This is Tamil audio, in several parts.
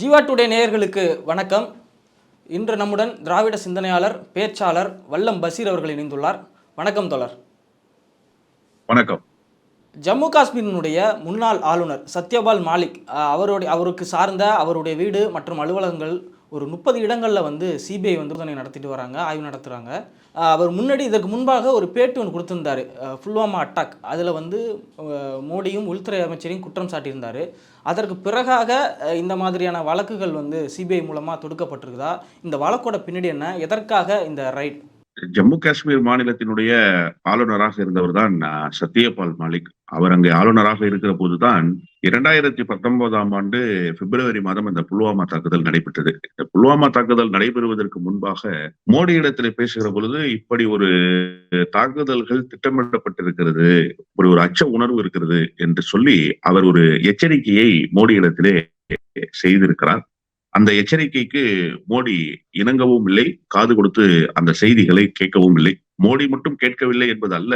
ஜீவா டுடே நேயர்களுக்கு வணக்கம். இன்று நம்முடன் திராவிட சிந்தனையாளர் பேச்சாளர் வல்லம் பசீர் அவர்கள் இணைந்துள்ளார். வணக்கம் தோழர். வணக்கம். ஜம்மு காஷ்மீரினுடைய முன்னாள் ஆளுநர் சத்யபால் மாலிக் அவருடைய அவருக்கு சார்ந்த அவருடைய வீடு மற்றும் அலுவலகங்கள் ஒரு முப்பது இடங்களில் வந்து சிபிஐ வந்து நடத்திட்டு வராங்க ஆய்வு நடத்துகிறாங்க அவர் முன்னாடி இதற்கு முன்பாக ஒரு பேட்டி ஒன்று கொடுத்துருந்தார். புல்வாமா அட்டாக். அதில் வந்து மோடியும் உள்துறை அமைச்சரையும் குற்றம் சாட்டியிருந்தார். அதற்கு பிறகாக இந்த மாதிரியான வழக்குகள் வந்து சிபிஐ மூலமாக தொடுக்கப்பட்டிருக்குதா? இந்த வழக்கோட பின்னாடி என்ன? எதற்காக இந்த ரைட்? ஜம்மு காஷ்மீர் மாநிலத்தினுடைய ஆளுநராக இருந்தவர் தான் சத்யபால் மாலிக். அவர் அங்கே ஆளுநராக இருக்கிற போதுதான் இரண்டாயிரத்தி பத்தொன்பதாம் ஆண்டு பிப்ரவரி மாதம் இந்த புல்வாமா தாக்குதல் நடைபெற்றது. இந்த புல்வாமா தாக்குதல் நடைபெறுவதற்கு முன்பாக மோடி இடத்துல பேசுகிற பொழுது இப்படி ஒரு தாக்குதல்கள் திட்டமிடப்பட்டிருக்கிறது இப்படி ஒரு அச்ச உணர்வு இருக்கிறது என்று சொல்லி அவர் ஒரு எச்சரிக்கையை மோடி இடத்திலே செய்திருக்கிறார். அந்த எச்சரிக்கைக்கு மோடி இணங்கவும் இல்லை காது கொடுத்து அந்த செய்திகளை கேட்கவும் இல்லை. மோடி மட்டும் கேட்கவில்லை என்பது அல்ல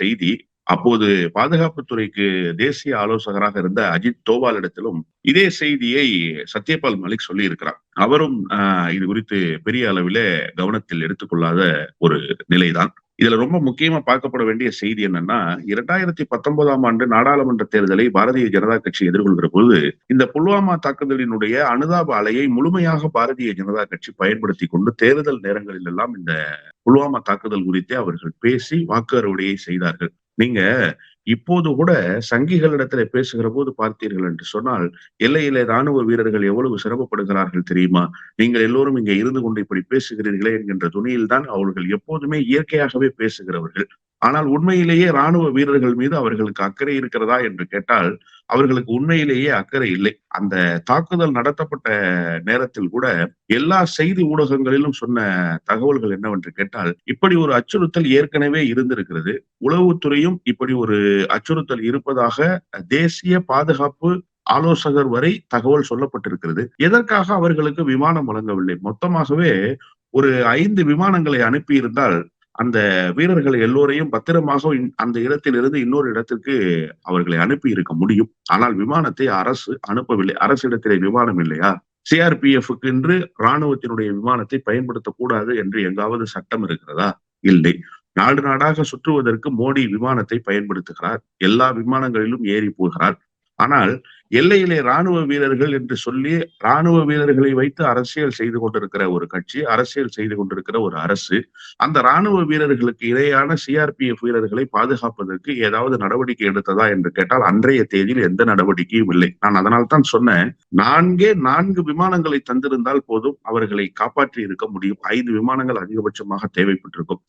செய்தி. அப்போது பாதுகாப்புத்துறைக்கு தேசிய ஆலோசகராக இருந்த அஜித் தோவாலிடத்திலும் இதே செய்தியை சத்யபால் மலிக் சொல்லி இருக்கிறார் அவரும் ஆஹ், இது குறித்து பெரிய அளவிலே கவனத்தில் எடுத்துக்கொள்ளாத ஒரு நிலைதான். இதுல ரொம்ப முக்கியமா பார்க்கப்பட வேண்டிய செய்தி என்னன்னா இரண்டாயிரத்தி பத்தொன்பதாம் ஆண்டு நாடாளுமன்ற தேர்தலை பாரதிய ஜனதா கட்சி எதிர்கொள்கிற போது இந்த புல்வாமா தாக்குதலினுடைய அனுதாப அலையை முழுமையாக பாரதிய ஜனதா கட்சி பயன்படுத்தி கொண்டு தேர்தல் நேரங்களில் எல்லாம் இந்த புல்வாமா தாக்குதல் குறித்தே அவர்கள் பேசி வாக்கு அறுவடையை செய்தார்கள். நீங்க இப்போது கூட சங்கிகளிடத்துல பேசுகிற போது பார்த்தீர்கள் என்று சொன்னால் எல்லையிலே ராணுவ வீரர்கள் எவ்வளவு சிரமப்படுகிறார்கள் தெரியுமா? நீங்கள் எல்லோரும் இங்கே இருந்து கொண்டு இப்படி பேசுகிறீர்களே என்கின்ற துணியில் தான் அவர்கள் எப்போதுமே இயற்கையாகவே பேசுகிறவர்கள். ஆனால் உண்மையிலேயே ராணுவ வீரர்கள் மீது அவர்களுக்கு அக்கறை இருக்கிறதா என்று கேட்டால் அவர்களுக்கு உண்மையிலேயே அக்கறை இல்லை. அந்த தாக்குதல் நடத்தப்பட்ட நேரத்தில் கூட எல்லா செய்தி ஊடகங்களிலும் சொன்ன தகவல்கள் என்னவென்று கேட்டால் இப்படி ஒரு அச்சுறுத்தல் ஏற்கனவே இருந்திருக்கிறது. உளவுத்துறையும் இப்படி ஒரு அச்சுறுத்தல் இருப்பதாக தேசிய பாதுகாப்பு ஆலோசகர் வரை தகவல் சொல்லப்பட்டிருக்கிறது. எதற்காக அவர்களுக்கு விமானம் வழங்கவில்லை? மொத்தமாகவே ஒரு ஐந்து விமானங்களை அனுப்பியிருந்தால் அந்த வீரர்கள் எல்லோரையும் பத்திரமாக அந்த இடத்திலிருந்து இன்னொரு இடத்திற்கு அவர்களை அனுப்பி இருக்க முடியும். ஆனால் விமானத்தை அரசு அனுப்பவில்லை. அரசிடத்திலே விமானம் இல்லையா? சிஆர்பிஎஃப்க்கு என்று இராணுவத்தினுடைய விமானத்தை பயன்படுத்தக்கூடாது என்று எங்காவது சட்டம் இருக்கிறதா? இல்லை. நாடு நாடாக சுற்றுவதற்கு மோடி விமானத்தை பயன்படுத்துகிறார். எல்லா விமானங்களிலும் ஏறி போகிறார். ஆனால் எல்லையிலே ராணுவ வீரர்கள் என்று சொல்லி ராணுவ வீரர்களை வைத்து அரசியல் செய்து கொண்டிருக்கிற ஒரு கட்சி அரசியல் செய்து கொண்டிருக்கிற ஒரு அரசு அந்த ராணுவ வீரர்களுக்கு இடையான சிஆர்பிஎஃப் வீரர்களை பாதுகாப்பதற்கு ஏதாவது நடவடிக்கை எடுத்ததா என்று கேட்டால் அன்றைய தேதியில் எந்த நடவடிக்கையும் இல்லை. நான் அதனால் தான் சொன்னேன் நான்கே நான்கு விமானங்களை தந்திருந்தால் போதும் அவர்களை காப்பாற்றி இருக்க முடியும். ஐந்து விமானங்கள் அதிகபட்சமாக தேவைப்பட்டிருக்கும்.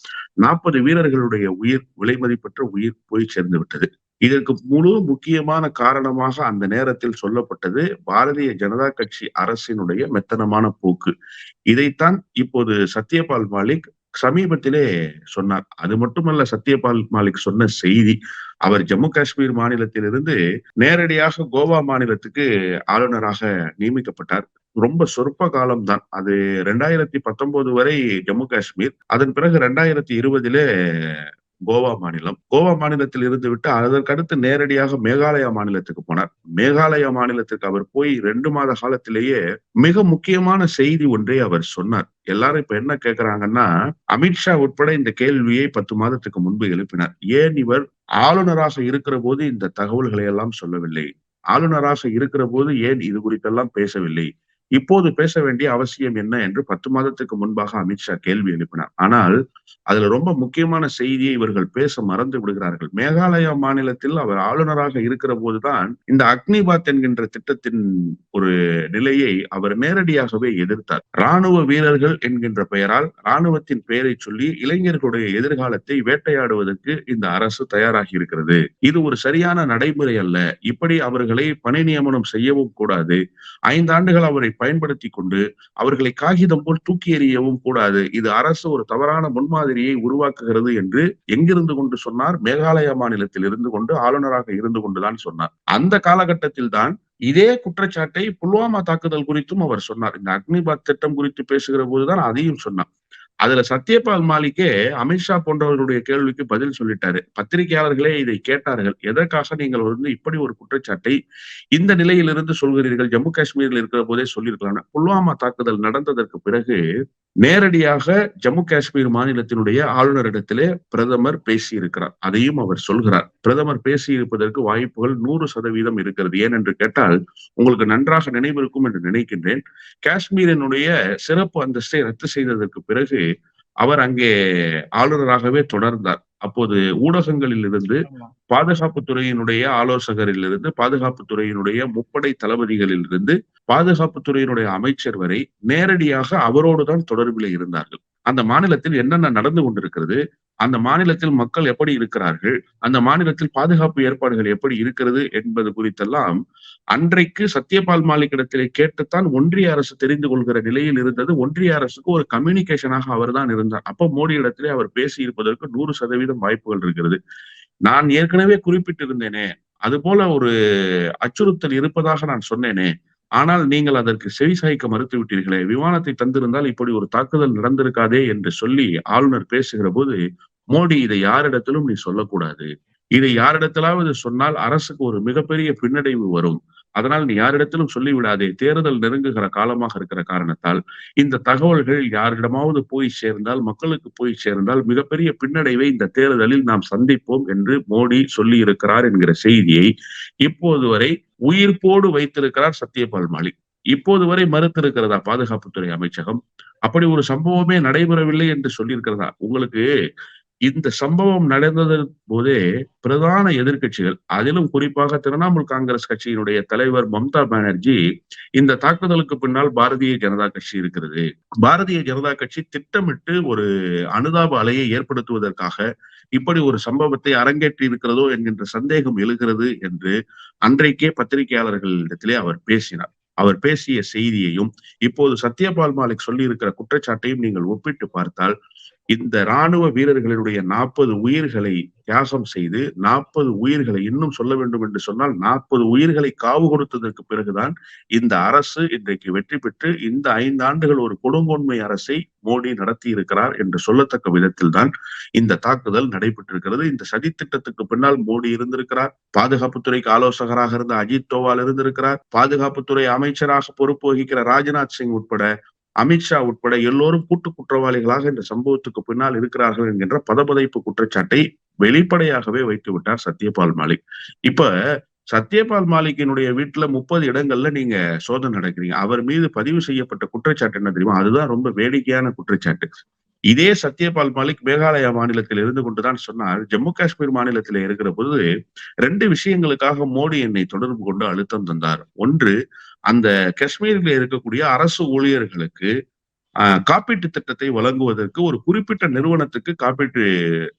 நாற்பது வீரர்களுடைய உயிர் விலைமதிப்பற்ற உயிர் போய் சேர்ந்து விட்டது. இதற்கு முழு முக்கியமான காரணமாக அந்த நேரத்தில் சொல்லப்பட்டது பாரதிய ஜனதா கட்சி அரசினுடைய மெத்தனமான போக்கு. இதைத்தான் இப்போது சத்யபால் மாலிக் சமீபத்திலே சொன்னார். அது மட்டுமல்ல சத்யபால் மாலிக் சொன்ன செய்தி அவர் ஜம்மு காஷ்மீர் மாநிலத்திலிருந்து நேரடியாக கோவா மாநிலத்துக்கு ஆளுநராக நியமிக்கப்பட்டார். ரொம்ப சொற்ப காலம்தான். அது ரெண்டாயிரத்தி பத்தொன்பது வரை ஜம்மு காஷ்மீர் அதன் பிறகு ரெண்டாயிரத்தி இருபதிலே கோவா மாநிலம். கோவா மாநிலத்தில் இருந்து விட்டு அதற்கடுத்து நேரடியாக மேகாலயா மாநிலத்துக்கு போனார். மேகாலயா மாநிலத்துக்கு அவர் போய் ரெண்டு மாத காலத்திலேயே மிக முக்கியமான செய்தி ஒன்றை அவர் சொன்னார். எல்லாரும் இப்ப என்ன கேக்குறாங்கன்னா அமித்ஷா உட்பட இந்த கேள்வியை பத்து மாதத்துக்கு முன்பு எழுப்பினார். ஏன் இவர் ஆளுநராக இருக்கிற போது இந்த தகவல்களை எல்லாம் சொல்லவில்லை? ஆளுநராக இருக்கிற போது ஏன் இது குறித்தெல்லாம் பேசவில்லை? இப்போது பேச வேண்டிய அவசியம் என்ன என்று பத்து மாதத்துக்கு முன்பாக அமித்ஷா கேள்வி எழுப்பினார். ஆனால் அதுல ரொம்ப முக்கியமான செய்தியை இவர்கள் பேச மறந்து விடுகிறார்கள். மேகாலயா மாநிலத்தில் அவர் ஆளுநராக இருக்கிற போதுதான் இந்த அக்னிபாத் என்கின்ற திட்டத்தின் ஒரு நிலையை அவர் நேரடியாகவே எதிர்த்தார். ராணுவ வீரர்கள் என்கின்ற பெயரால் ராணுவத்தின் பெயரை சொல்லி இளைஞர்களுடைய எதிர்காலத்தை வேட்டையாடுவதற்கு இந்த அரசு தயாராகி இருக்கிறது. இது ஒரு சரியான நடைமுறை அல்ல. இப்படி அவர்களை பணி நியமனம் செய்யவும் கூடாது. ஐந்து ஆண்டுகள் அவரை பயன்படுத்தி கொண்டு அவர்களை காகிதம் போல் தூக்கி எறியவும் கூடாது. இது அரசு ஒரு தவறான முன்மாதிரியை உருவாக்குகிறது என்று எங்கிருந்து கொண்டு சொன்னார்? மேகாலயா மாநிலத்தில் இருந்து கொண்டு ஆளுநராக இருந்து கொண்டுதான் சொன்னார். அந்த காலகட்டத்தில் தான் இதே குற்றச்சாட்டை புல்வாமா தாக்குதல் குறித்தும் அவர் சொன்னார். இந்த அக்னிபாத் திட்டம் குறித்து பேசுகிற போதுதான் அதையும் சொன்னார். அதுல சத்யபால் மாலிக்கே அமித்ஷா போன்றவர்களுடைய கேள்விக்கு பதில் சொல்லிட்டாரு. பத்திரிகையாளர்களே இதை கேட்டார்கள். எதற்காக நீங்கள் வந்து இப்படி ஒரு குற்றச்சாட்டை இந்த நிலையிலிருந்து சொல்கிறீர்கள்? ஜம்மு காஷ்மீரில் இருக்கிற போதே சொல்லியிருக்கலாம் புல்வாமா தாக்குதல் நடந்ததற்கு பிறகு நேரடியாக ஜம்மு காஷ்மீர் மாநிலத்தினுடைய ஆளுநரிடத்திலே பிரதமர் பேசியிருக்கிறார். அதையும் அவர் சொல்கிறார். பிரதமர் பேசியிருப்பதற்கு வாய்ப்புகள் நூறு சதவீதம் இருக்கிறது. ஏனென்று கேட்டால் உங்களுக்கு நன்றாக நினைவிருக்கும் என்று நினைக்கின்றேன். காஷ்மீரினுடைய சிறப்பு அந்தஸ்தை ரத்து செய்ததற்கு பிறகு அவர் அங்கே ஆளுநராகவே தொடர்ந்தார். அப்போது ஊடகங்களில் இருந்து ஆமா. பாதுகாப்பு துறையினுடைய ஆலோசகரில் இருந்து பாதுகாப்பு துறையினுடைய முப்படை தளபதிகளில் இருந்து பாதுகாப்பு துறையினுடைய அமைச்சர் வரை நேரடியாக அவரோடு தான் தொடர்பில் இருந்தார்கள் அந்த மாநிலத்தில் என்னென்ன நடந்து கொண்டிருக்கிறது அந்த மாநிலத்தில் மக்கள் எப்படி இருக்கிறார்கள் அந்த மாநிலத்தில் பாதுகாப்பு ஏற்பாடுகள் எப்படி இருக்கிறது என்பது குறித்தெல்லாம் அன்றைக்கு சத்யபால் மாலிக்கிடத்திலே கேட்டுத்தான் ஒன்றிய அரசு தெரிந்து கொள்கிற நிலையில் இருந்தது. ஒன்றிய அரசுக்கு ஒரு கம்யூனிகேஷனாக அவர் தான் இருந்தார். அப்போ மோடி இடத்திலே அவர் பேசி இருப்பதற்கு நூறு சதவீதம் வாய்ப்புகள் இருக்கிறது. நான் ஏற்கனவே குறிப்பிட்டிருந்தேனே அது போல ஒரு அச்சுறுத்தல் இருப்பதாக நான் சொன்னேனே ஆனால் நீங்கள் அதற்கு செவிசாய்க்க மறுத்து விட்டீர்களே விமானத்தை தந்திருந்தால் இப்படி ஒரு தாக்குதல் நடந்திருக்காதே என்று சொல்லி ஆளுநர் பேசுகிற போது மோடி இதை யாரிடத்திலும் நீ சொல்லக்கூடாது. இதை யாரிடத்திலாவது சொன்னால் அரசுக்கு ஒரு மிகப்பெரிய பின்னடைவு வரும். அதனால் நீ யாரிடத்திலும் சொல்லிவிடாதே. தேர்தல் நெருங்குகிற காலமாக இருக்கிற காரணத்தால் இந்த தகவல்கள் யாரிடமாவது போய் சேர்ந்தால் மக்களுக்கு போய் சேர்ந்தால் மிகப்பெரிய பின்னடைவை இந்த தேர்தலில் நாம் சந்திப்போம் என்று மோடி சொல்லி இருக்கிறார் என்கிற செய்தியை இப்போது வரை உயிர்ப்போடு வைத்திருக்கிறார் சத்யபால் மாலிக். இப்போது வரை மறுத்திருக்கிறதா பாதுகாப்புத்துறை அமைச்சகம்? அப்படி ஒரு சம்பவமே நடைபெறவில்லை என்று சொல்லியிருக்கிறதா? உங்களுக்கு இந்த சம்பவம் நடந்தது போதே பிரதான எதிர்க்கட்சிகள் அதிலும் குறிப்பாக திரிணாமுல் காங்கிரஸ் கட்சியினுடைய தலைவர் மம்தா பானர்ஜி இந்த தாக்குதலுக்கு பின்னால் பாரதிய ஜனதா கட்சி இருக்கிறது. பாரதிய ஜனதா கட்சி திட்டமிட்டு ஒரு அனுதாப அலையை ஏற்படுத்துவதற்காக இப்படி ஒரு சம்பவத்தை அரங்கேற்றி இருக்கிறதோ என்கின்ற சந்தேகம் எழுகிறது என்று அன்றைக்கே பத்திரிகையாளர்களிடத்திலே அவர் பேசினார். அவர் பேசிய செய்தியையும் இப்போது சத்யபால் மாலிக் சொல்லி இருக்கிற குற்றச்சாட்டையும் நீங்கள் ஒப்பிட்டு பார்த்தால் இந்த ராணுவ வீரர்களுடைய நாற்பது உயிர்களை தியாகம் செய்து நாற்பது உயிர்களை இன்னும் சொல்ல வேண்டும் என்று சொன்னால் நாற்பது உயிர்களை காவு கொடுத்ததற்கு பிறகுதான் இந்த அரசு இன்றைக்கு வெற்றி பெற்று இந்த ஐந்து ஆண்டுகள் ஒரு கொடுங்கோன்மை அரசை மோடி நடத்தி இருக்கிறார் என்று சொல்லத்தக்க விதத்தில் தான் இந்த தாக்குதல் நடைபெற்றிருக்கிறது. இந்த சதி திட்டத்துக்கு பின்னால் மோடி இருந்திருக்கிறார். பாதுகாப்புத்துறைக்கு ஆலோசகராக இருந்த அஜித் தோவால் இருந்திருக்கிறார். பாதுகாப்புத்துறை அமைச்சராக பொறுப்பு வகிக்கிற ராஜ்நாத் சிங் உட்பட அமித்ஷா உட்பட எல்லோரும் கூட்டு குற்றவாளிகளாக இந்த சம்பவத்துக்கு பின்னால் இருக்கிறார்கள் என்கின்ற பதபதைப்பு குற்றச்சாட்டை வெளிப்படையாகவே வைத்து விட்டார் சத்யபால் மாலிக். இப்ப சத்யபால் மாலிக்கினுடைய வீட்டுல முப்பது இடங்கள்ல நீங்க சோதனை நடக்கிறீங்க. அவர் மீது பதிவு செய்யப்பட்ட குற்றச்சாட்டு என்ன தெரியுமா? அதுதான் ரொம்ப வேடிக்கையான குற்றச்சாட்டு. இதே சத்யபால் மாலிக் மேகாலயா மாநிலத்தில் இருந்து கொண்டுதான் சொன்னார். ஜம்மு காஷ்மீர் மாநிலத்தில் இருக்கிற போது ரெண்டு விஷயங்களுக்காக மோடி என்னை தொடர்பு கொண்டு அழுத்தம் தந்தார். ஒன்று அந்த காஷ்மீரில் இருக்கக்கூடிய அரசு ஊழியர்களுக்கு காப்பீட்டு திட்டத்தை வழங்குவதற்கு ஒரு குறிப்பிட்ட நிறுவனத்துக்கு காப்பீட்டு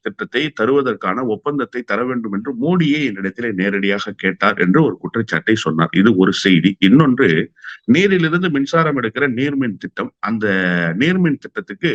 திட்டத்தை தருவதற்கான ஒப்பந்தத்தை தர வேண்டும் என்று மோடியே என்னிடத்திலே நேரடியாக கேட்டார் என்று ஒரு குற்றச்சாட்டை சொன்னார். இது ஒரு செய்தி. இன்னொன்று நீரிலிருந்து மின்சாரம் எடுக்கிற நீர்மின் திட்டம். அந்த நீர்மின் திட்டத்துக்கு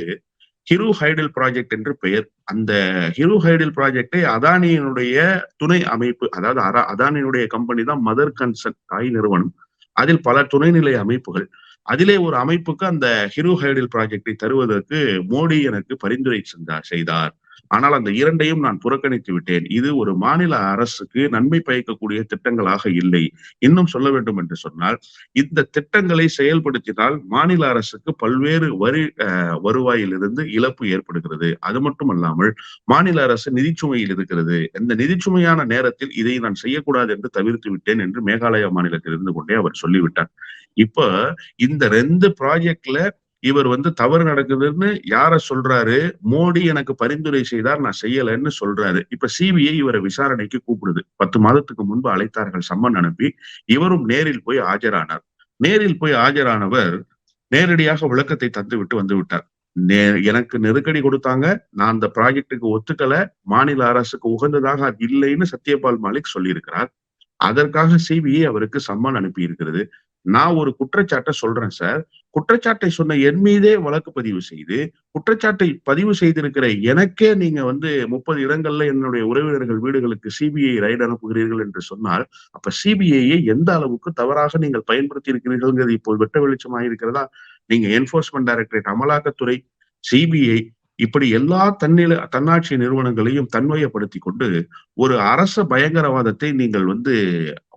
ஹிரு ஹைடல் ப்ராஜெக்ட் என்று பெயர். அந்த ஹிரு ஹைடல் ப்ராஜெக்டை அதானியினுடைய துணை அமைப்பு அதாவது அதானியினுடைய கம்பெனி தான் மதர் கன்சர்ன் தாய் நிறுவனம். அதில் பல துணைநிலை அமைப்புகள். அதிலே ஒரு அமைப்புக்கு அந்த ஹீரோ ஹைடல் ப்ராஜெக்டை தருவதற்கு மோடி எனக்கு பரிந்துரை செஞ்சார் செய்தார். ஆனால் அந்த இரண்டையும் நான் புறக்கணித்து விட்டேன். இது ஒரு மாநில அரசுக்கு நன்மை பயக்கக்கூடிய திட்டங்களாக இல்லை. இன்னும் சொல்ல வேண்டும் என்று சொன்னால் இந்த திட்டங்களை செயல்படுத்தினால் மாநில அரசுக்கு பல்வேறு வரி வருவாயிலிருந்து இழப்பு ஏற்படுகிறது. அது மட்டுமல்லாமல் மாநில அரசு நிதிச்சுமையில் இருக்கிறது. இந்த நிதிச்சுமையான நேரத்தில் இதை நான் செய்யக்கூடாது என்று தவிர்த்து விட்டேன் என்று மேகாலயா மாநிலத்தில் இருந்து கொண்டே அவர் சொல்லிவிட்டார். இப்ப இந்த ரெண்டு ப்ராஜெக்ட்ல இவர் வந்து தவறு நடக்குதுன்னு யார சொல்றாரு? மோடி எனக்கு பரிந்துரை செய்தார் நான் செய்யலைன்னு சொல்றாரு. இப்ப சிபிஐ இவரை விசாரணைக்கு கூப்பிடுது. பத்து மாதத்துக்கு முன்பு அழைத்தார்கள் சம்மன் அனுப்பி. இவரும் நேரில் போய் ஆஜரானார். நேரில் போய் ஆஜரானவர் நேரடியாக விளக்கத்தை தந்து விட்டு வந்து விட்டார். நே எனக்கு நெருக்கடி கொடுத்தாங்க. நான் அந்த ப்ராஜெக்டுக்கு ஒத்துக்கல. மாநில அரசுக்கு உகந்ததாக அது இல்லைன்னு சத்யபால் மாலிக் சொல்லியிருக்கிறார். அதற்காக சிபிஐ அவருக்கு சம்மன் அனுப்பி இருக்கிறது நான் ஒரு குற்றச்சாட்டை சொல்றேன் சார். குற்றச்சாட்டை சொன்ன என் மீதே வழக்கு பதிவு செய்து குற்றச்சாட்டை பதிவு செய்திருக்கிற எனக்கே நீங்க வந்து முப்பது இடங்கள்ல என்னுடைய உறவினர்கள் வீடுகளுக்கு சிபிஐ ரைடு அனுப்புகிறீர்கள் என்று சொன்னால் அப்ப சிபிஐயை எந்த அளவுக்கு தவறாக நீங்கள் பயன்படுத்தி இருக்கிறீர்கள்ங்கிறது இப்போ வெட்ட வெளிச்சமாக இருக்கிறதா நீங்க என்போர்ஸ்மெண்ட் டைரக்டரேட் அமலாக்கத்துறை சிபிஐ இப்படி எல்லா தன்னில தன்னாட்சி நிறுவனங்களையும் தன்மையப்படுத்தி கொண்டு ஒரு அரச பயங்கரவாதத்தை நீங்கள் வந்து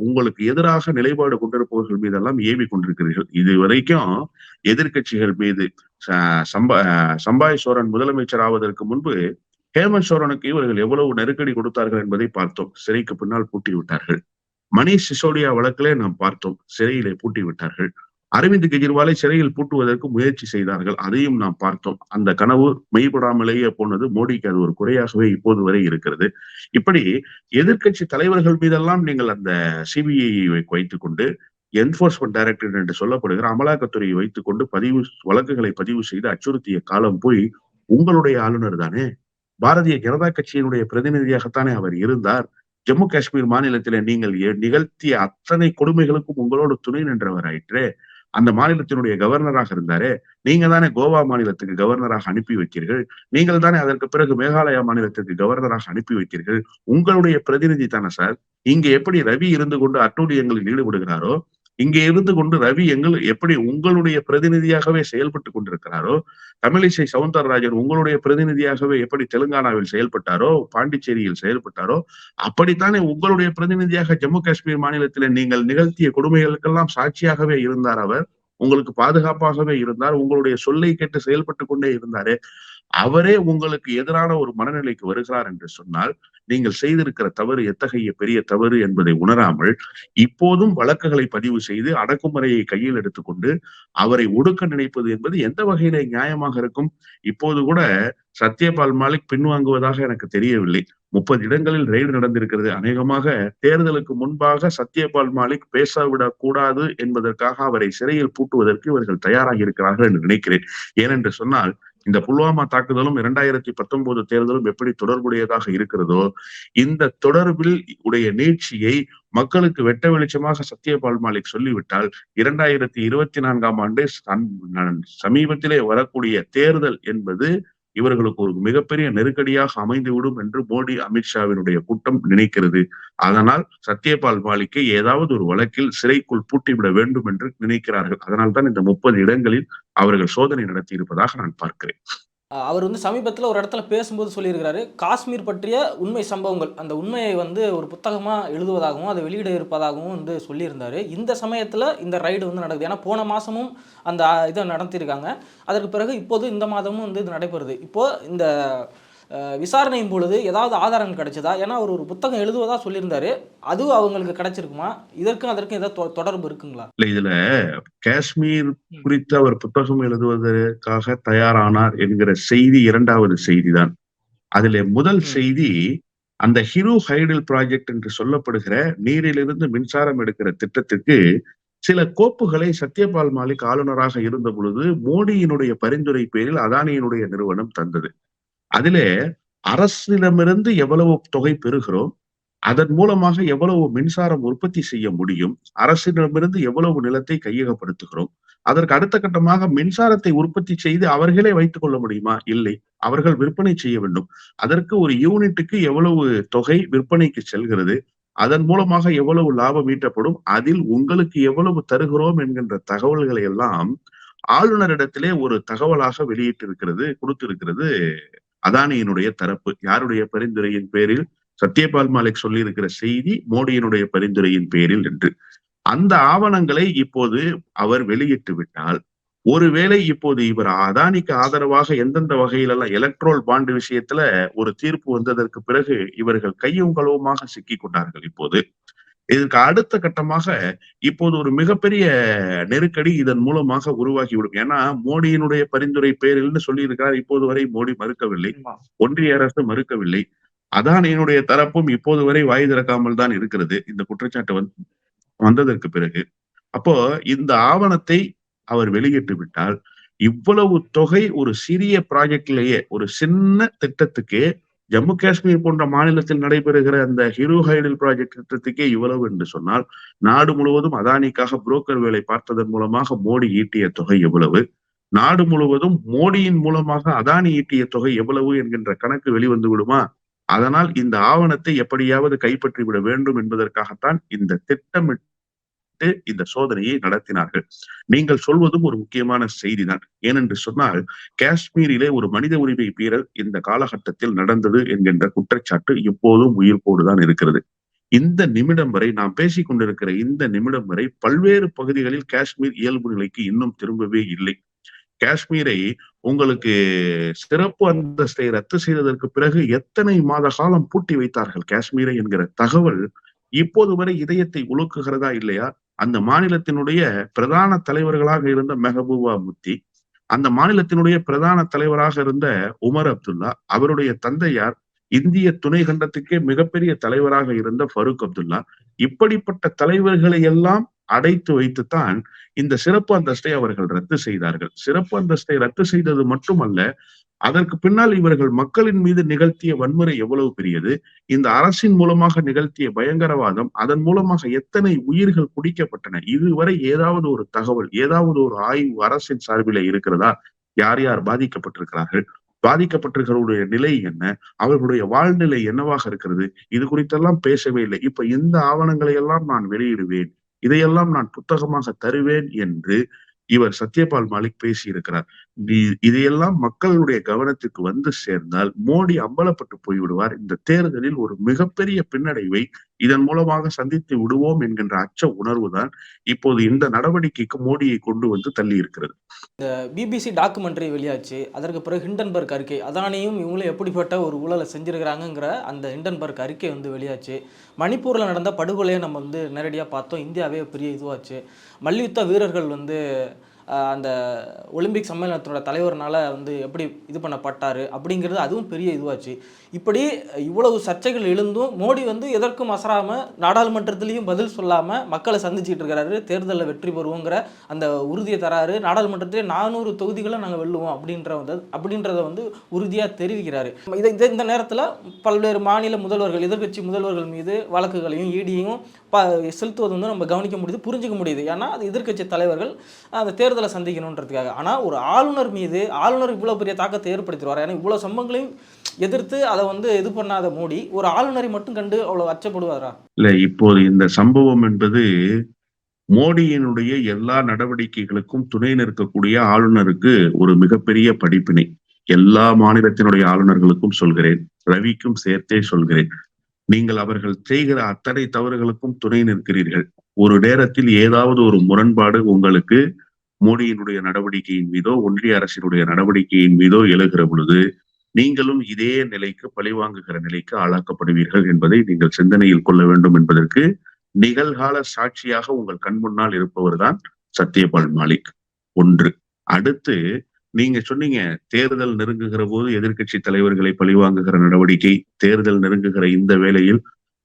உங்களுக்கு எதிராக நிலைப்பாடு கொண்டிருப்பவர்கள் மீதெல்லாம் ஏவி கொண்டிருக்கிறீர்கள். இது வரைக்கும் எதிர்க்கட்சிகள் மீது சம்பா சம்பாய் சோரன் முதலமைச்சர் ஆவதற்கு முன்பு ஹேமந்த் சோரனுக்கு இவர்கள் எவ்வளவு நெருக்கடி கொடுத்தார்கள் என்பதை பார்த்தோம். சிறைக்கு பின்னால் பூட்டி விட்டார்கள். மணி சிசோடியா வழக்கிலே நாம் பார்த்தோம். சிறையிலே பூட்டி விட்டார்கள். அரவிந்த் கெஜ்ரிவாலை சிறையில் பூட்டுவதற்கு முயற்சி செய்தார்கள். அதையும் நாம் பார்த்தோம். அந்த கனவு மெய்படாமலேயே போனது மோடிக்கு அது ஒரு குறையாகவே இப்போது வரை இருக்கிறது. இப்படி எதிர்க்கட்சி தலைவர்கள் மீதெல்லாம் நீங்கள் அந்த சிபிஐ வைத்துக் கொண்டு என்போர்ஸ்மெண்ட் டைரக்டரேட் என்று சொல்லப்படுகிற அமலாக்கத்துறையை வைத்துக் கொண்டு பதிவு வழக்குகளை பதிவு செய்து அச்சுறுத்திய காலம் போய் உங்களுடைய ஆளுநர் தானே? பாரதிய ஜனதா கட்சியினுடைய பிரதிநிதியாகத்தானே அவர் இருந்தார். ஜம்மு காஷ்மீர் மாநிலத்தில நீங்கள் நிகழ்த்திய அத்தனை கொடுமைகளுக்கும் உங்களோடு துணை நின்றவர் ஆயிற்று அந்த மாநிலத்தினுடைய கவர்னராக இருந்தாரே நீங்க தானே கோவா மாநிலத்துக்கு கவர்னராக அனுப்பி வைத்தீர்கள் நீங்கள் தானே அதற்கு பிறகு மேகாலயா மாநிலத்திற்கு கவர்னராக அனுப்பி வைத்தீர்கள் உங்களுடைய பிரதிநிதி தானே சார்? இங்க எப்படி ரவி இருந்து கொண்டு அட்டூழியங்களில் ஈடுபடுகிறாரோ இங்கே இருந்து கொண்டு ரவி எங்கள் எப்படி உங்களுடைய பிரதிநிதியாகவே செயல்பட்டு கொண்டிருக்கிறாரோ தமிழிசை சவுந்தரராஜன் உங்களுடைய பிரதிநிதியாகவே எப்படி தெலுங்கானாவில் செயல்பட்டாரோ பாண்டிச்சேரியில் செயல்பட்டாரோ அப்படித்தானே உங்களுடைய பிரதிநிதியாக ஜம்மு காஷ்மீர் மாநிலத்தில் நீங்கள் நிகழ்த்திய கொடுமைகளுக்கெல்லாம் சாட்சியாகவே இருந்தார் அவர் உங்களுக்கு பாதுகாப்பாகவே இருந்தார் உங்களுடைய சொல்லை கேட்டு செயல்பட்டு கொண்டே இருந்தாரே அவரே உங்களுக்கு எதிரான ஒரு மனநிலைக்கு வருகிறார் என்று சொன்னால் நீங்கள் செய்திருக்கிற தவறு எத்தகைய பெரிய தவறு என்பதை உணராமல் இப்போதும் வழக்குகளை பதிவு செய்து அடக்குமுறையை கையில் எடுத்துக்கொண்டு அவரை ஒடுக்க நினைப்பது என்பது எந்த வகையில நியாயமாக இருக்கும்? இப்போது கூட சத்யபால் மாலிக் பின்வாங்குவதாக எனக்கு தெரியவில்லை. முப்பது இடங்களில் ரெய்டு நடந்திருக்கிறது. அநேகமாக தேர்தலுக்கு முன்பாக சத்யபால் மாலிக் பேசவிடக் கூடாது என்பதற்காக அவரை சிறையில் பூட்டுவதற்கு இவர்கள் தயாராகி இருக்கிறார்கள் என்று நினைக்கிறேன். ஏனென்று சொன்னால் இந்த புல்வாமா தாக்குதலும் இரண்டாயிரத்தி பத்தொன்பது தேர்தலும் எப்படி தொடர்புடையதாக இருக்கிறதோ இந்த தொடர்பில் உடைய நீட்சியை மக்களுக்கு வெட்ட வெளிச்சமாக சத்யபால் மாலிக் சொல்லிவிட்டால் இரண்டாயிரத்தி இருபத்தி நான்காம் ஆண்டு சமீபத்திலே வரக்கூடிய தேர்தல் என்பது இவர்களுக்கு ஒரு மிகப்பெரிய நெருக்கடியாக அமைந்துவிடும் என்று மோடி அமித்ஷாவினுடைய கூட்டம் நினைக்கிறது. அதனால் சத்யபால் மாலிக்கை ஏதாவது ஒரு வழக்கில் சிறைக்குள் பூட்டிவிட வேண்டும் என்று நினைக்கிறார்கள். அதனால் தான் இந்த முப்பது இடங்களில் அவர்கள் சோதனை நடத்தி இருப்பதாக நான் பார்க்கிறேன். அவர் வந்து சமீபத்தில் ஒரு இடத்துல பேசும்போது சொல்லியிருக்கிறாரு காஷ்மீர் பற்றிய உண்மை சம்பவங்கள் அந்த உண்மையை வந்து ஒரு புத்தகமாக எழுதுவதாகவும் அதை வெளியிட இருப்பதாகவும் வந்து சொல்லியிருந்தார். இந்த சமயத்தில் இந்த ரைடு வந்து நடக்குது. ஏன்னா போன மாதமும் அந்த இதை நடத்தியிருக்காங்க. அதற்கு பிறகு இப்போது இந்த மாதமும் வந்து இது நடைபெறுது. இப்போது இந்த விசாரணையின் பொழுது ஏதாவது ஆதாரங்கள் கிடைச்சதா? ஏன்னா அவர் ஒரு புத்தகம் எழுதுவதா சொல்லியிருந்தாரு. அதுவும் அவங்களுக்கு கிடைச்சிருக்குமா? இதற்கும் அதற்கும் ஏதாவது தொடர்பு இருக்குங்களா? இல்ல இதுல காஷ்மீர் குறித்து அவர் புத்தகம் எழுதுவதற்காக தயாரானார் என்கிற செய்தி இரண்டாவது செய்திதான். அதிலே முதல். செய்தி அந்த ஹிரு ஹைடல் ப்ராஜெக்ட் என்று சொல்லப்படுகிற நீரிலிருந்து மின்சாரம் எடுக்கிற திட்டத்துக்கு சில கோப்புகளை சத்யபால் மாலிக் ஆளுநராக இருந்த பொழுது மோடியினுடைய பரிந்துரை பேரில் அதானியினுடைய நிறுவனம் தந்தது. அதிலே அரசிடமிருந்து எவ்வளவு தொகை பெறுகிறோம் அதன் மூலமாக எவ்வளவு மின்சாரம் உற்பத்தி செய்ய முடியும் அரசிடமிருந்து எவ்வளவு நிலத்தை கையகப்படுத்துகிறோம் அதற்கு அடுத்த கட்டமாக மின்சாரத்தை உற்பத்தி செய்து அவர்களே வைத்துக் கொள்ள முடியுமா? இல்லை. அவர்கள் விற்பனை செய்ய வேண்டும். அதற்கு ஒரு யூனிட்டுக்கு எவ்வளவு தொகை விற்பனைக்கு செல்கிறது அதன் மூலமாக எவ்வளவு லாபம் ஈட்டப்படும் அதில் உங்களுக்கு எவ்வளவு தருகிறோம் என்கின்ற தகவல்களை எல்லாம் ஆளுநரிடத்திலே ஒரு தகவலாக வெளியிட்டிருக்கிறது கொடுத்திருக்கிறது அதானியினுடைய தரப்பு யாருடைய பரிந்துரையின் பேரில்? சத்யபால் மாலிக் சொல்லியிருக்கிற செய்தி மோடியினுடைய பரிந்துரையின் பேரில் என்று. அந்த ஆவணங்களை இப்போது அவர் வெளியிட்டு விட்டால் ஒருவேளை இப்போது இவர் அதானிக்கு ஆதரவாக எந்தெந்த வகையிலெல்லாம் எலக்ட்ரோல் பாண்டு விஷயத்துல ஒரு தீர்ப்பு வந்ததற்கு பிறகு இவர்கள் கையும் களவுமாக சிக்கிக் கொண்டார்கள் இப்போது. இதற்கு அடுத்த கட்டமாக இப்போது ஒரு மிகப்பெரிய நெருக்கடி இதன் மூலமாக உருவாகிவிடும். ஏன்னா மோடியினுடைய பரிந்துரை பேரில்னு சொல்லியிருக்கிறார். இப்போது வரை மோடி மறுக்கவில்லை. ஒன்றிய அரசு மறுக்கவில்லை. அதானியினுடைய தரப்பும் இப்போது வரை வாய் திறக்காமல் தான் இருக்கிறது. இந்த குற்றச்சாட்டு வந்து வந்ததற்கு பிறகு. அப்போ இந்த ஆவணத்தை அவர் வெளியிட்டு விட்டால் இவ்வளவு தொகை ஒரு சிறிய ப்ராஜெக்ட்லயே ஒரு சின்ன திட்டத்துக்கே ஜம்மு காஷ்மீர் போன்ற மாநிலத்தில் நடைபெறுகிற அந்த ஹீரோ ஹைடல் ப்ராஜெக்ட் திட்டத்துக்கே இவ்வளவு என்று சொன்னால் நாடு முழுவதும் அதானிக்காக புரோக்கர் வேலை பார்த்ததன் மூலமாக மோடி ஈட்டிய தொகை எவ்வளவு? நாடு முழுவதும் மோடியின் மூலமாக அதானி ஈட்டிய தொகை எவ்வளவு என்கின்ற கணக்கு வெளிவந்து விடுமா? அதனால் இந்த ஆவணத்தை எப்படியாவது கைப்பற்றி விட வேண்டும் என்பதற்காகத்தான் இந்த திட்டமிட்ட திட்டமிட்டு இந்த சோதனையை நடத்தினார்கள். நீங்கள் சொல்வதும் ஒரு முக்கியமான செய்திதான். ஏனென்று சொன்னால் காஷ்மீரிலே ஒரு மனித உரிமை பீரல் இந்த காலகட்டத்தில் நடந்தது என்கின்ற குற்றச்சாட்டு இப்போதும் உயிர்ப்போடுதான் இருக்கிறது. இந்த நிமிடம் வரை நாம் பேசிக் கொண்டிருக்கிற இந்த நிமிடம் வரை பல்வேறு பகுதிகளில் காஷ்மீர் இயல்பு நிலைக்கு இன்னும் திரும்பவே இல்லை. காஷ்மீரை உங்களுக்கு சிறப்பு அந்தஸ்தை ரத்து செய்ததற்கு பிறகு எத்தனை மாத காலம் பூட்டி வைத்தார்கள் காஷ்மீரை என்கிற தகவல் இப்போது வரை இதயத்தை உலுக்குகிறதா இல்லையா? அந்த மாநிலத்தினுடைய பிரதான தலைவர்களாக இருந்த மெஹபூபா முத்தி அந்த மாநிலத்தினுடைய பிரதான தலைவராக இருந்த உமர் அப்துல்லா அவருடைய தந்தையார் இந்திய துணை கண்டத்துக்கே மிகப்பெரிய தலைவராக இருந்த ஃபரூக் அப்துல்லா இப்படிப்பட்ட தலைவர்களை எல்லாம் அடைத்து வைத்துத்தான் இந்த சிறப்பு அந்தஸ்தை அவர்கள் ரத்து செய்தார்கள். சிறப்பு அந்தஸ்தை ரத்து செய்தது மட்டுமல்ல அதற்கு பின்னால் இவர்கள் மக்களின் மீது நிகழ்த்திய வன்முறை எவ்வளவு பெரியது? இந்த அரசின் மூலமாக நிகழ்த்திய பயங்கரவாதம் அதன் மூலமாக எத்தனை உயிர்கள் குடிக்கப்பட்டன? இதுவரை ஏதாவது ஒரு தகவல் ஏதாவது ஒரு ஆய்வு அரசின் சார்பில் இருக்கிறதா? யார் யார் பாதிக்கப்பட்டிருக்கிறார்கள்? பாதிக்கப்பட்டிருக்கிறவருடைய நிலை என்ன? அவர்களுடைய வாழ்நிலை என்னவாக இருக்கிறது? இது குறித்தெல்லாம் பேசவே இல்லை. இப்ப இந்த ஆவணங்களை எல்லாம் நான் வெளியிடுவேன். இதையெல்லாம் நான் புத்தகமாக தருவேன் என்று இவர் சத்யபால் மாலிக் பேசியிருக்கிறார். இதையெல்லாம் மக்களுடைய கவனத்துக்கு வந்து சேர்ந்தால் மோடி அம்பலப்பட்டு போய்விடுவார். இந்த தேர்தலில் ஒரு மிகப்பெரிய பின்னடைவை இதன் மூலமாக சந்தித்து விடுவோம் என்கின்ற அச்ச உணர்வு தான் இப்போது இந்த நடவடிக்கைக்கு மோடியை கொண்டு வந்து தள்ளி இருக்கிறது இந்த பிபிசி டாக்குமெண்ட்ரி வெளியாச்சு அதற்கு பிறகு ஹிண்டன்பர்க் அறிக்கை அதானியும் இவங்களும் எப்படிப்பட்ட ஒரு ஊழலை செஞ்சிருக்கிறாங்கிற அந்த ஹிண்டன்பர்க் அறிக்கை வந்து வெளியாச்சு. மணிப்பூரில் நடந்த படுகொலையை நம்ம வந்து நேரடியாக பார்த்தோம். இந்தியாவே பெரிய இதுவாச்சு. மல்யுத்த வீரர்கள் வந்து அந்த ஒலிம்பிக் சம்மேளனத்தோட தலைவர்னால வந்து எப்படி இது பண்ணப்பட்டார் அப்படிங்கிறது அதுவும் பெரிய இதுவாச்சு. இப்படி இவ்வளவு சர்ச்சைகள் எழுந்தும் மோடி வந்து எதற்கும் அசராமல் நாடாளுமன்றத்திலையும் பதில் சொல்லாமல் மக்களை சந்திச்சுட்டு இருக்கிறாரு தேர்தலில் வெற்றி பெறுவோங்கிற அந்த உறுதியை தராரு. நாடாளுமன்றத்திலே நானூறு தொகுதிகளை நாங்கள் வெல்லுவோம் அப்படின்ற வந்து அப்படின்றத வந்து உறுதியாக தெரிவிக்கிறாரு. இதை இந்த இந்த நேரத்தில் பல்வேறு மாநில முதல்வர்கள் எதிர்கட்சி முதல்வர்கள் மீது வழக்குகளையும் ஈடியும் ப செலுத்துவது வந்து நம்ம கவனிக்க முடியுது புரிஞ்சிக்க முடியுது. ஏன்னா அது எதிர்கட்சி தலைவர்கள் அந்த தேர்தல் சந்திக்கணுன்றதுக்காக. ஆனால் ஒரு ஆளுநர் மீது ஆளுநர் இவ்வளோ பெரிய தாக்கத்தை ஏற்படுத்திடுவார்? ஏன்னா இவ்வளோ சம்பவங்களையும் எதிர்த்து அதை வந்து இது பண்ணாத மோடி ஒரு ஆளுநரை மட்டும் கண்டு அவ்வளோ அச்சப்படுவாரா? இல்ல இப்போது இந்த சம்பவம் என்பது மோடியினுடைய எல்லா நடவடிக்கைகளுக்கும் துணை நிற்கக்கூடிய ஆளுநருக்கு ஒரு மிகப்பெரிய படிப்பினை. எல்லா மாநிலத்தினுடைய ஆளுநர்களுக்கும் சொல்கிறேன் ரவிக்கும் சேர்த்தே சொல்கிறேன். நீங்கள் அவர்கள் செய்கிற அத்தனை தவறுகளுக்கும் துணை நிற்கிறீர்கள். ஒரு நேரத்தில் ஏதாவது ஒரு முரண்பாடு உங்களுக்கு மோடியினுடைய நடவடிக்கையின் மீதோ ஒன்றிய அரசினுடைய நடவடிக்கையின் மீதோ எழுகிற பொழுது நீங்களும் இதே நிலைக்கு பழிவாங்குகிற நிலைக்கு ஆளாக்கப்படுவீர்கள் என்பதை நீங்கள் சிந்தனையில் கொள்ள வேண்டும் என்பதற்கு நிகழ்கால சாட்சியாக உங்கள் கண் முன்னால் இருப்பவர் தான் சத்யபால் மாலிக். ஒன்று. அடுத்து நீங்க சொன்னீங்க தேர்தல் நெருங்குகிற போது எதிர்கட்சி தலைவர்களை பழிவாங்குகிற நடவடிக்கை தேர்தல் நெருங்குகிற இந்த வேளையில்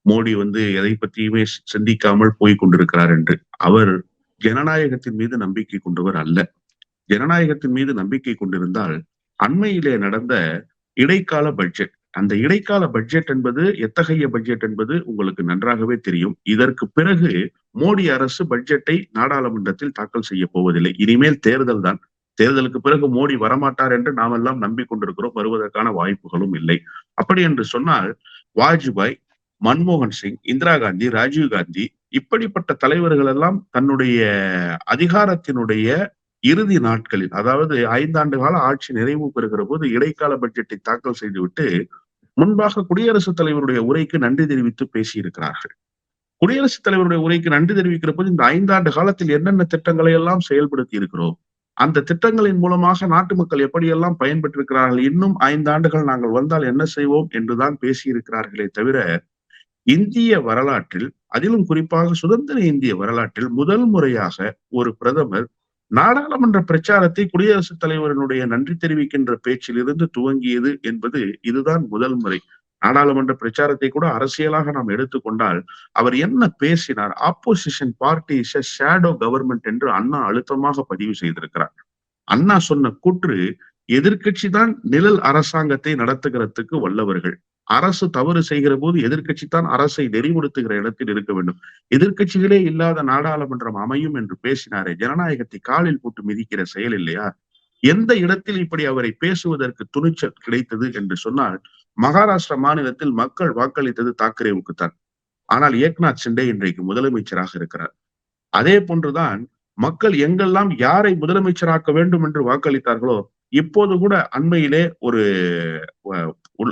மோடி வந்து எதை பற்றியுமே சிந்திக்காமல் போய் கொண்டிருக்கிறார் என்று. அவர் ஜனநாயகத்தின் மீது நம்பிக்கை கொண்டவர் அல்ல. ஜனநாயகத்தின் மீது நம்பிக்கை கொண்டிருந்தால் அண்மையிலே நடந்த இடைக்கால பட்ஜெட் அந்த இடைக்கால பட்ஜெட் என்பது எத்தகைய பட்ஜெட் என்பது உங்களுக்கு நன்றாகவே தெரியும். இதற்கு பிறகு மோடி அரசு பட்ஜெட்டை நாடாளுமன்றத்தில் தாக்கல் செய்ய போவதில்லை. இனிமேல் தேர்தல் தான். தேர்தலுக்கு பிறகு மோடி வரமாட்டார் என்று நாம் எல்லாம் நம்பிக்கொண்டிருக்கிறோம். வருவதற்கான வாய்ப்புகளும் இல்லை. அப்படி என்று சொன்னால் வாஜ்பாய் மன்மோகன் சிங் இந்திரா காந்தி ராஜீவ் காந்தி இப்படிப்பட்ட தலைவர்கள் எல்லாம் தன்னுடைய அதிகாரத்தினுடைய இறுதி நாட்களில் அதாவது ஐந்தாண்டு கால ஆட்சி நிறைவு பெறுகிற போது இடைக்கால பட்ஜெட்டை தாக்கல் செய்துவிட்டு முன்பாக குடியரசுத் தலைவருடைய உரைக்கு நன்றி தெரிவித்து பேசியிருக்கிறார்கள். குடியரசுத் தலைவருடைய உரைக்கு நன்றி தெரிவிக்கிற போது இந்த ஐந்தாண்டு காலத்தில் என்னென்ன திட்டங்களை எல்லாம் செயல்படுத்தி இருக்கிறோம் அந்த திட்டங்களின் மூலமாக நாட்டு மக்கள் எப்படியெல்லாம் பயன்பெற்றிருக்கிறார்கள் இன்னும் ஐந்து ஆண்டுகள் நாங்கள் வந்தால் என்ன செய்வோம் என்றுதான் பேசியிருக்கிறார்களே தவிர இந்திய வரலாற்றில் அதிலும் குறிப்பாக சுதந்திர இந்திய வரலாற்றில் முதல் முறையாக ஒரு பிரதமர் நாடாளுமன்ற பிரச்சாரத்தை குடியரசுத் தலைவரினுடைய நன்றி தெரிவிக்கின்ற பேச்சிலிருந்து துவங்கியது என்பது இதுதான் முதல் முறை. நாடாளுமன்ற பிரச்சாரத்தை கூட அரசியலாக நாம் எடுத்துக்கொண்டால் அவர் என்ன பேசினார்? Opposition party is shadow government என்று அண்ணா அழுத்தமாக பதிவு செய்திருக்கிறார். அண்ணா சொன்ன கூற்று எதிர்கட்சி தான் நிழல் அரசாங்கத்தை நடத்துகிறதுக்கு வல்லவர்கள். அரசு தவறு செய்கிற போது எதிர்கட்சி தான் அரசை நெறிமுடுத்துகிற இடத்தில் இருக்க வேண்டும். எதிர்கட்சிகளே இல்லாத நாடாளுமன்றம் அமையும் என்று பேசினாரே. ஜனநாயகத்தை காலில் போட்டு மிதிக்கிற செயல் இல்லையா? எந்த இடத்தில் இப்படி அவரை பேசுவதற்கு துணிச்சல் கிடைத்தது என்று சொன்னால் மகாராஷ்டிரா மாநிலத்தில் மக்கள் வாக்களித்தது தாக்கரேவுக்குத்தான். ஆனால் ஏக்நாத் சிண்டே இன்றைக்கு முதலமைச்சராக இருக்கிறார். அதே போன்றுதான் மக்கள் எங்கெல்லாம் யாரை முதலமைச்சராக்க வேண்டும் என்று வாக்களித்தார்களோ இப்போது கூட அண்மையிலே ஒரு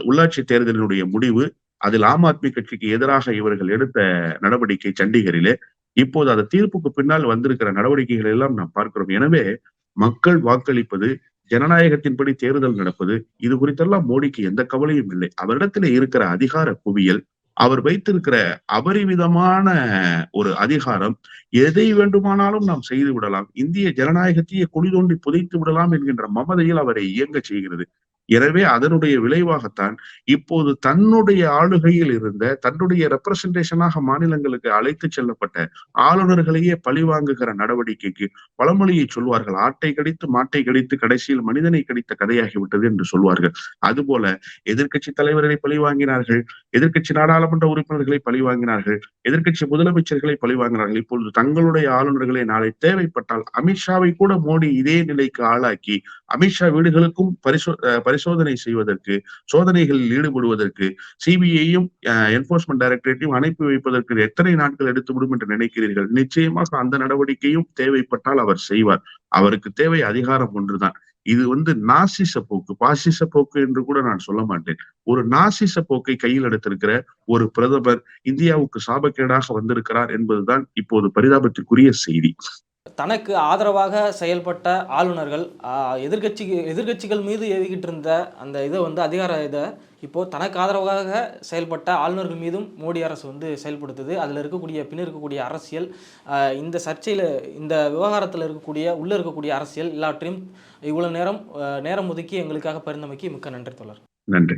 உள்ளாட்சி தேர்தலினுடைய முடிவு அதில் ஆம் ஆத்மி கட்சிக்கு எதிராக இவர்கள் எடுத்த நடவடிக்கை சண்டிகரிலே இப்போது அந்த தீர்ப்புக்கு பின்னால் வந்திருக்கிற நடவடிக்கைகள் எல்லாம் நாம் பார்க்கிறோம். எனவே மக்கள் வாக்களிப்பது ஜனநாயகத்தின்படி தேர்தல் நடப்பது இது குறித்தெல்லாம் மோடிக்கு எந்த கவலையும் இல்லை. அவரிடத்துல இருக்கிற அதிகார குவியல் அவர் வைத்திருக்கிற அபரிவிதமான ஒரு அதிகாரம் எதை வேண்டுமானாலும் நாம் செய்து விடலாம். இந்திய ஜனநாயகத்தையே குழி தோண்டி புதைத்து விடலாம் என்கின்ற மமதையில் அவரை இயங்க செய்கிறது. எனவே அதனுடைய விளைவாகத்தான் இப்போது தன்னுடைய ஆளுகையில் இருந்த தன்னுடைய ரெப்ரசன்டேஷனாக மாநிலங்களுக்கு அழைத்து செல்லப்பட்ட ஆளுநர்களையே பழிவாங்குகிற நடவடிக்கைக்கு பழமொழியை சொல்வார்கள். ஆட்டை கடித்து மாட்டை கடித்து கடைசியில் மனிதனை கடித்த கதையாகிவிட்டது என்று சொல்வார்கள். அதுபோல எதிர்கட்சி தலைவர்களை பழிவாங்கினார்கள் எதிர்கட்சி நாடாளுமன்ற உறுப்பினர்களை பழிவாங்கினார்கள் எதிர்கட்சி முதலமைச்சர்களை பழிவாங்கினார்கள் இப்பொழுது தங்களுடைய ஆளுநர்களை நாளை தேவைப்பட்டால் அமித்ஷாவை கூட மோடி இதே நிலைக்கு ஆளாக்கி அமித்ஷா வீடுகளுக்கும் பரிசோ பரிசோதனை செய்வதற்கு சோதனைகளில் ஈடுபடுவதற்கு சிபிஐயும் என்போர்ஸ்மெண்ட் டைரக்டரேட்டையும் அனுப்பி வைப்பதற்கு எத்தனை நாட்கள் எடுத்துவிடும் என்று நினைக்கிறீர்கள்? நிச்சயமாக அந்த நடவடிக்கையும் தேவைப்பட்டால் அவர் செய்வார். அவருக்கு தேவை அதிகாரம் ஒன்றுதான். இது வந்து நாசிச போக்கு பாசிச போக்கு என்று கூட நான் சொல்ல மாட்டேன். ஒரு நாசிச போக்கை கையில் எடுத்திருக்கிற ஒரு பிரதமர் இந்தியாவுக்கு சாபக்கேடாக வந்திருக்கிறார் என்பதுதான் இப்போது பரிதாபத்திற்குரிய செய்தி. தனக்கு ஆதரவாக செயல்பட்ட ஆளுநர்கள் எதிர்கட்சி எதிர்கட்சிகள் எதிர்க்கட்சிகள் மீது ஏவிக்கிட்டு இருந்த அந்த இதை வந்து அதிகார இதை இப்போ தனக்கு ஆதரவாக செயல்பட்ட ஆளுநர்கள் மீதும் மோடி அரசு வந்து செயல்படுத்துது. அதில் இருக்கக்கூடிய பின் இருக்கக்கூடிய அரசியல் இந்த சர்ச்சையில் இந்த விவகாரத்தில் இருக்கக்கூடிய உள்ளே இருக்கக்கூடிய அரசியல் எல்லாவற்றையும் இவ்வளோ நேரம் நேரம் ஒதுக்கி எங்களுக்காக பரிந்தமைக்கு மிக்க நன்றி தொடர் நன்றி.